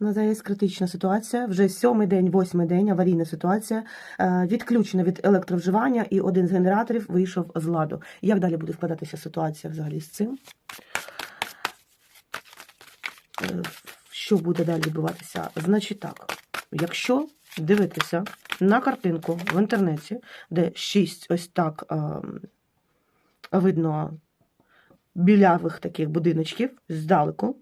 На ЗАЕС критична ситуація. Вже сьомий день, восьмий день, аварійна ситуація. Е, Відключено від електровживання і один з генераторів вийшов з ладу. Як далі буде складатися ситуація взагалі з цим? Е, Що буде далі відбуватися? Значить так, якщо дивитися на картинку в інтернеті, де шість ось так ем, видно білявих таких будиночків здалеку,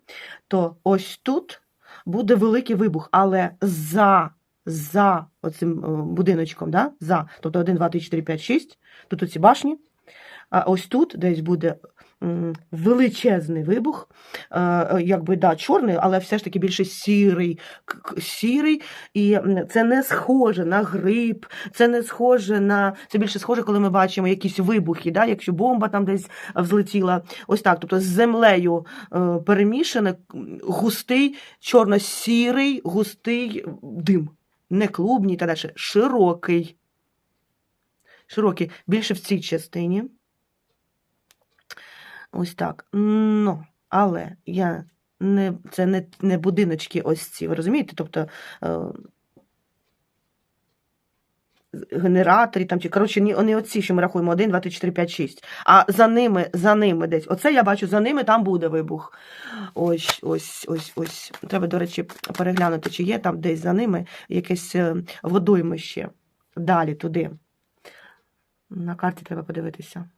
то ось тут буде великий вибух, але за, за оцим е, будиночком, да? за, тобто 1, 2, 3, 4, 5, 6, тут оці башні, ось тут десь буде величезний вибух, е, е, якби да, чорний, але все ж таки більше сірий, сірий, і це не схоже на гриб, це не схоже на це більше схоже, коли ми бачимо якісь вибухи, да, якщо бомба там десь взлетіла, ось так, тобто з землею е, перемішане, густий, чорно-сірий, густий дим, не клубній та далі, широкий. Широкий, більше в цій частині. Ось так. Ну, але я не, це не, не будиночки ось ці, ви розумієте? Тобто е, генераторі там, чи, коротше, не оці, що ми рахуємо, 1, 2, 3, 4, 5, 6. А за ними, за ними десь. Оце я бачу, за ними там буде вибух. Ось, ось, ось, ось. Треба, до речі, переглянути, чи є там десь за ними якесь е, водоймище. Далі туди. На карті треба подивитися.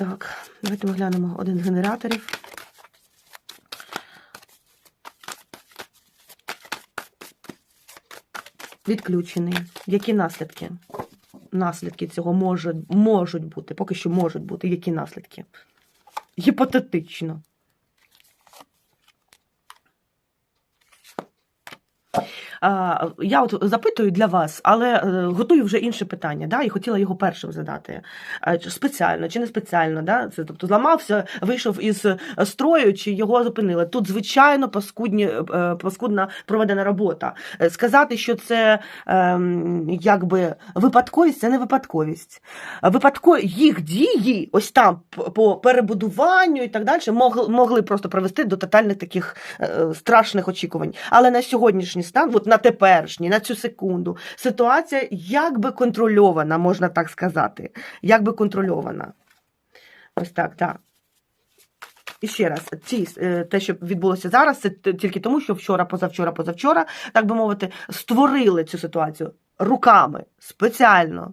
Так, давайте ми глянемо один з генераторів. Відключений. Які наслідки? Наслідки цього можуть, можуть бути, поки що можуть бути. Які наслідки? Гіпотетично. Я от запитую для вас, але е, готую вже інше питання, да, і хотіла його першим задати. Спеціально чи не спеціально, да? Це, тобто зламався, вийшов із е, строю, чи його зупинили. Тут, звичайно, паскудні, е, паскудна проведена робота. Сказати, що це ем, якби випадковість, це не випадковість. Випадко їх дії, ось там по перебудуванню і так далі, могли, просто привести до тотальних таких страшних очікувань. Але на сьогоднішній стан, от на теперішній, на цю секунду, ситуація якби контрольована, можна так сказати. Якби контрольована. Ось так, так. І ще раз, ці, е, те, що відбулося зараз, це тільки тому, що вчора, позавчора, позавчора, так би мовити, створили цю ситуацію руками спеціально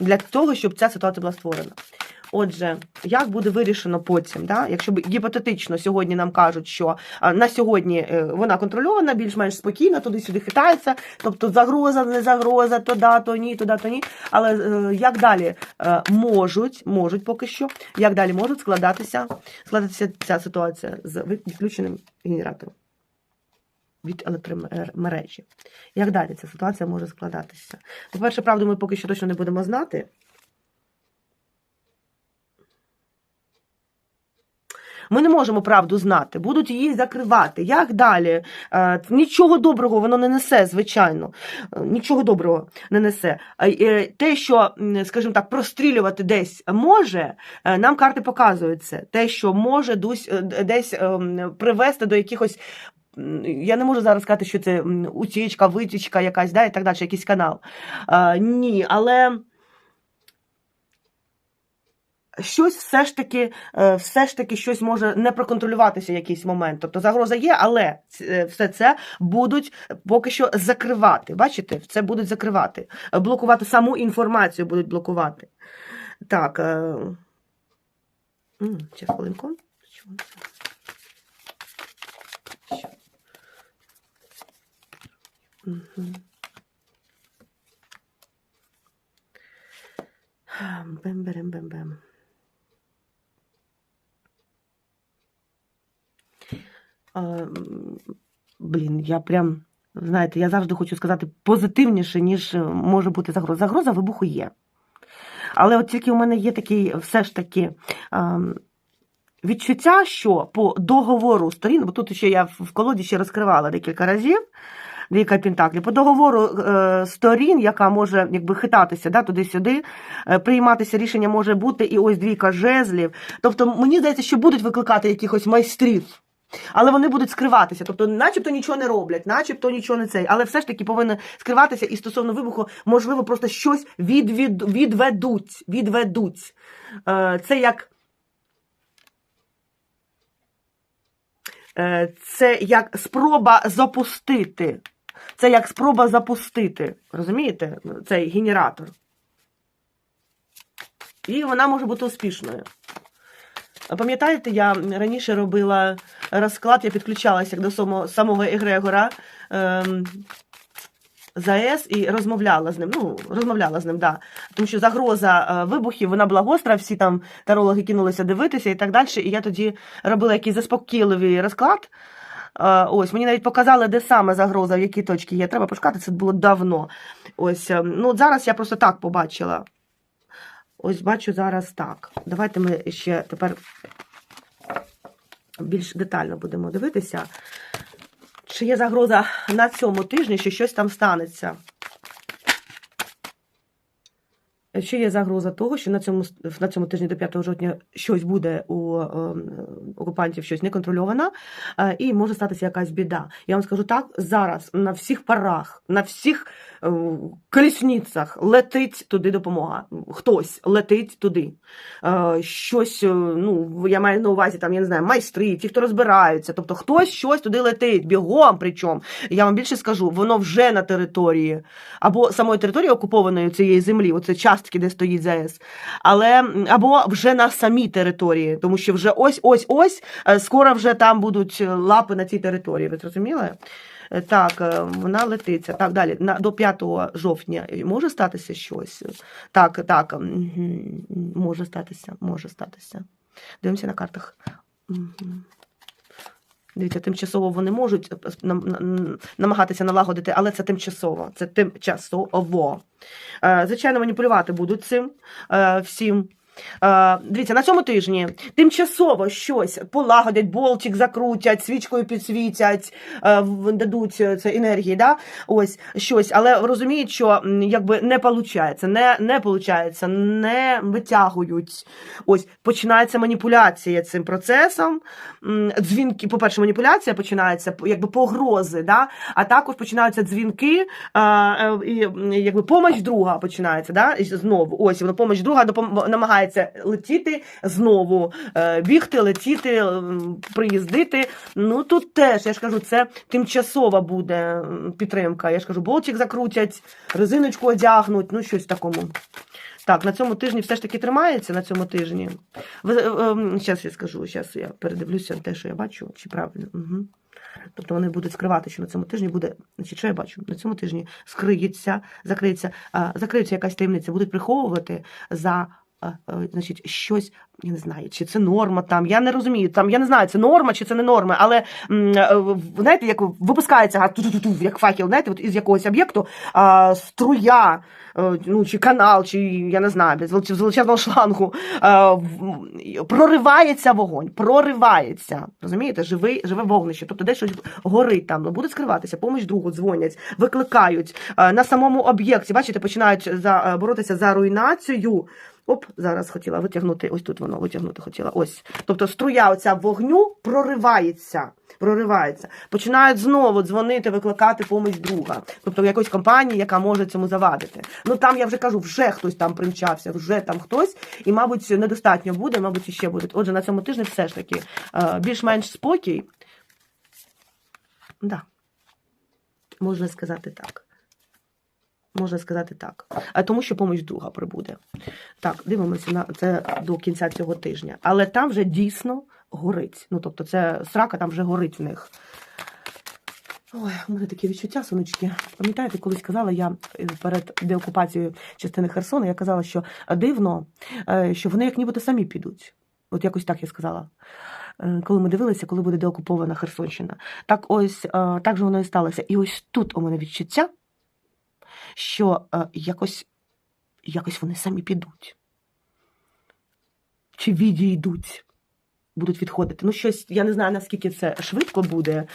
для того, щоб ця ситуація була створена. Отже, як буде вирішено потім, да? якщо гіпотетично сьогодні нам кажуть, що на сьогодні е, вона контрольована, більш-менш спокійно, туди-сюди хитається, тобто загроза, не загроза, то да, то ні, туди, то ні. Але е, як далі е, можуть, можуть поки що, як далі можуть складатися, складатися ця ситуація з відключеним генератором від електромережі? Як далі ця ситуація може складатися? По-перше, правду ми поки що точно не будемо знати. Ми не можемо правду знати, будуть її закривати. Як далі? Е, Нічого доброго воно не несе, звичайно. Е, Нічого доброго не несе. Е, Те, що, скажімо так, прострілювати десь може, нам карти показують це. Те, що може десь, привести до якихось. Я не можу зараз сказати, що це утічка, витічка якась, да, і так далі, якийсь канал. Ні, але щось все ж таки, е, все ж таки щось може не проконтролюватися в якийсь момент. Тобто загроза є, але е, все це будуть поки що закривати. Бачите, це будуть закривати. Е, Блокувати саму інформацію будуть блокувати. Так. е, Ще хвилинку. Бем-берем-бем-бем. А, м, Блін, я прям, знаєте, я завжди хочу сказати позитивніше, ніж е, може бути загроза. Загроза вибуху є. Але от тільки у мене є такий все ж таки відчуття, що по договору сторін, бо тут ще я в колоді ще розкривала декілька разів, Двійка Пентаклів. По договору е, сторін, яка може якби хитатися да, туди-сюди, е, прийматися рішення може бути, і ось двійка жезлів. Тобто, мені здається, що будуть викликати якихось майстрів. Але вони будуть скриватися, тобто, начебто нічого не роблять, начебто нічого не цей, але все ж таки повинні скриватися і стосовно вибуху, можливо, просто щось відвід, відведуть. відведуть. Е, Це як. Е, Це як спроба запустити. Це як спроба запустити. Розумієте? Цей генератор. І вона може бути успішною. Пам'ятаєте, я раніше робила розклад, я підключалася до самого, Егрегора ем, ЗАЕС і розмовляла з ним. Ну, розмовляла з ним, да. Тому що загроза е, вибухів, вона була гостра, всі там тарологи кинулися дивитися і так далі. І я тоді робила якийсь заспокійливий розклад. Е, Ось, мені навіть показали, де саме загроза, в якій точці є. Треба пошукати, це було давно. Ось, ем, ну, зараз я просто так побачила. Ось бачу зараз так. Давайте ми ще тепер більш детально будемо дивитися, чи є загроза на цьому тижні, що щось там станеться. Чи є загроза того, що на цьому, на цьому тижні до 5 жовтня щось буде у е, окупантів щось неконтрольоване, е, і може статися якась біда. Я вам скажу так, зараз на всіх парах, на всіх е, колісницях летить туди допомога. Хтось летить туди. Е, щось, ну, я маю на увазі, там, я не знаю, майстри, ті, хто розбираються. Тобто хтось щось туди летить, бігом причому. Я вам більше скажу, воно вже на території або самої території окупованої цієї землі, оце частки, де стоїть ЗАЕС, але або вже на самій території, тому що вже ось ось ось е, скоро вже там будуть е, лапи на цій території. Ви зрозуміли? Е, Так, вона летиться. Так, далі, на, до 5 жовтня може статися щось? Так, так, може статися, може статися. Дивимося на картах. Дивіться, тимчасово вони можуть е, нам- намагатися налагодити, але це тимчасово. Це тимчасово. Е, Звичайно, маніпулювати будуть цим е, всім. Е, Дивіться, на цьому тижні тимчасово щось полагодять, болтик закрутять, свічкою підсвітять, е, дадуть е, це енергії, да? ось щось, але розуміють, що якби не виходить, не, не виходить, не витягують. Ось починається маніпуляція цим процесом. Дзвінки, по-перше, маніпуляція починається, якби погрози, да? а також починаються дзвінки, і якби помощь друга починається. Да? Знову. Ось воно помощь друга допом- намагається летіти знову, е, бігти, летіти, приїздити. Ну тут теж, я ж кажу, це тимчасова буде підтримка. Я ж кажу, болтик закрутять, резиночку одягнуть, ну щось в такому. Так, на цьому тижні все ж таки тримається на цьому тижні. Зараз я скажу, зараз я передивлюся те, що я бачу, чи правильно. Угу. Тобто вони будуть скривати, що на цьому тижні буде. Значить, що я бачу? На цьому тижні скриється, закриється, закриється якась таємниця, будуть приховувати за. А, а, Значить, щось, я не знаю, чи це норма там, я не розумію, там, я не знаю, це норма чи це не норма, але е, знаєте, як випускається як факел, знаєте, от із якогось об'єкту а, струя, е, ну, чи канал, чи я не знаю, з величезного шлангу, е, в- проривається вогонь, проривається. Розумієте, живий, живе вогнище. Тобто десь щось горить там, ну, буде скриватися, поміж другу дзвонять, викликають Е, на самому об'єкті. Бачите, починають за, е, боротися за руйнацію. Оп, зараз хотіла витягнути, ось тут воно витягнути хотіла. Ось. Тобто струя оця вогню проривається. Проривається. Починають знову дзвонити, викликати поміч друга. Тобто якоїсь компанії, яка може цьому завадити. Ну там я вже кажу, вже хтось там примчався, вже там хтось, і, мабуть, недостатньо буде, мабуть, іще буде. Отже, на цьому тижні все ж таки е, більш-менш спокій. Да. Можна сказати так. Можна сказати так. А тому, що поміч друга прибуде. Так, дивимося на це до кінця цього тижня. Але там вже дійсно горить. Ну, тобто, це срака там вже горить в них. Ой, у мене таке відчуття, сонечки. Пам'ятаєте, колись казала я е, перед деокупацією частини Херсона, я казала, що дивно, е, що вони як нібито самі підуть. От якось так я сказала. Е, Коли ми дивилися, коли буде деокупована Херсонщина. Так ось так же воно і сталося. І ось тут у мене відчуття, що е, якось, якось вони самі підуть. Чи відійдуть. будуть відходити. Ну, щось, я не знаю, наскільки це швидко буде.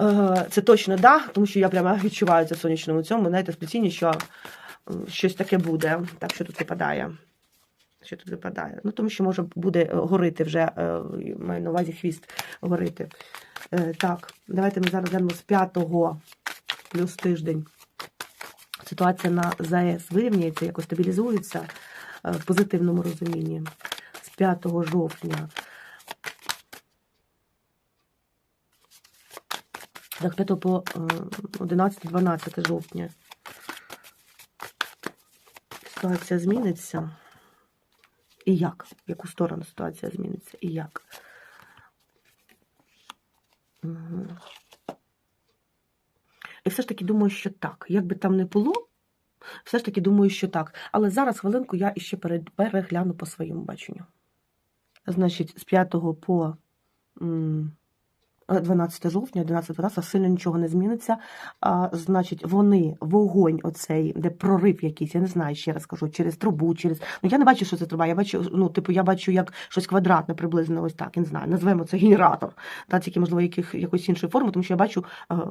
Е, Це точно да, тому що я прямо відчуваю це в сонячному цьому, знаєте, сплетінні, що щось таке буде. Так, що тут випадає? Що тут випадає? Ну, тому що може буде е, горити вже, маю на увазі хвіст горити. Так, давайте ми зараз глянемо з 5 плюс тиждень. Ситуація на ЗАЕС вирівняється, якось стабілізується е, в позитивному розумінні. З 5 жовтня. Так, 5 по 11-12 жовтня. Ситуація зміниться. І як? В яку сторону ситуація зміниться? І як? Угу. І все ж таки думаю, що так. Як би там не було, все ж таки думаю, що так. Але зараз хвилинку я іще перегляну по своєму баченню. Значить, з 5 по 12 жовтня, 11 12 сильно нічого не зміниться. А, значить, вони, вогонь оцей, де прорив якийсь, я не знаю, ще раз кажу, через трубу, через. Ну, я не бачу, що це труба. Я бачу, ну, типу, я бачу як щось квадратне, приблизно ось так, я не знаю. Назвемо це генератор, та тільки, можливо, яких, якоїсь іншої форми, тому що я бачу,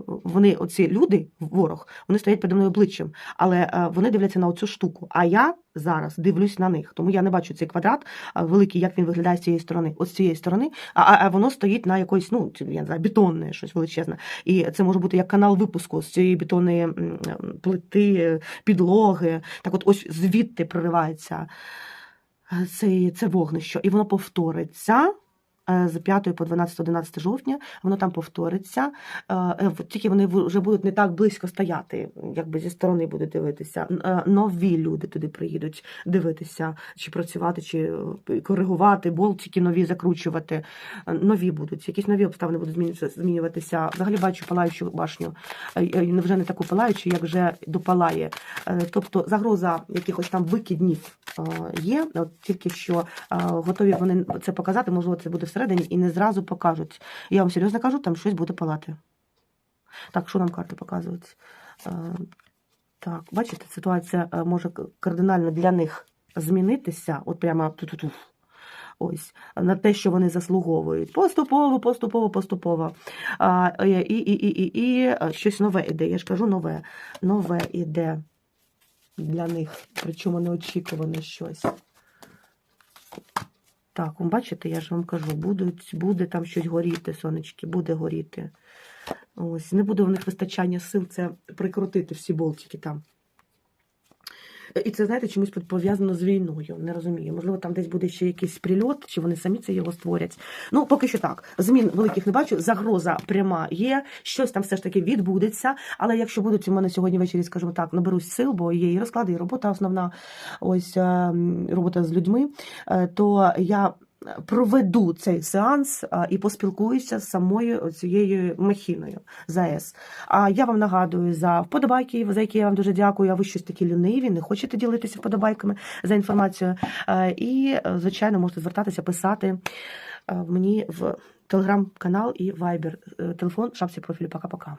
вони, оці люди, ворог, вони стоять перед мною обличчям, але вони дивляться на оцю штуку. А я зараз дивлюсь на них, тому я не бачу цей квадрат великий, як він виглядає з цієї сторони. Ось з цієї сторони, а, а, воно стоїть на якоїсь, ну, я не знаю, бетонне, щось величезне. І це може бути як канал випуску з цієї бетонної плити, підлоги. Так от ось звідти проривається це, це вогнище, і воно повториться. Е, З 5 по 12-11 жовтня воно там повториться. Е, е, Тільки вони вже будуть не так близько стояти, якби зі сторони будуть дивитися. Нові люди туди приїдуть дивитися, чи працювати, чи коригувати, болтики нові закручувати. Нові будуть, якісь нові обставини будуть змінюватися-. Взагалі бачу палаючу башню. Вже не таку палаючу, як вже допалає. Тобто загроза якихось там викиднів є. От тільки що готові вони це показати, можливо, це буде всередині і не зразу покажуть. Я вам серйозно кажу, там щось буде палати. Так, що нам карти показують? Е, Так, бачите, ситуація е, може кардинально для них змінитися, от прямо ту-ту-ту. Ось на те, що вони заслуговують. Поступово, поступово, поступово. А, і, і, і, і, і е, щось нове іде. Я ж кажу, нове. Нове іде для них. Причому неочікуване щось. Так, бачите, я ж вам кажу, будуть, буде там щось горіти, сонечки, буде горіти. Ось, не буде в них вистачання сил це прикрутити всі болтики там. І це, знаєте, чомусь пов'язано з війною. Не розумію. Можливо, там десь буде ще якийсь прильот, чи вони самі це його створять. Ну, поки що так. Змін великих не бачу. Загроза пряма є. Щось там все ж таки відбудеться. Але якщо будуть у мене сьогодні ввечері, скажімо так, наберусь сил, бо є і розклади, і робота основна, ось е, робота з людьми, е, то я. Проведу цей сеанс і поспілкуюся з самою цією махіною ЗАЕС. А я вам нагадую за вподобайки, за які я вам дуже дякую. А ви щось такі ліниві, не хочете ділитися вподобайками за інформацією. І, е, звичайно, можете звертатися, писати е, мені в телеграм-канал і вайбер. Телефон в шапці профілю. Пока-пока.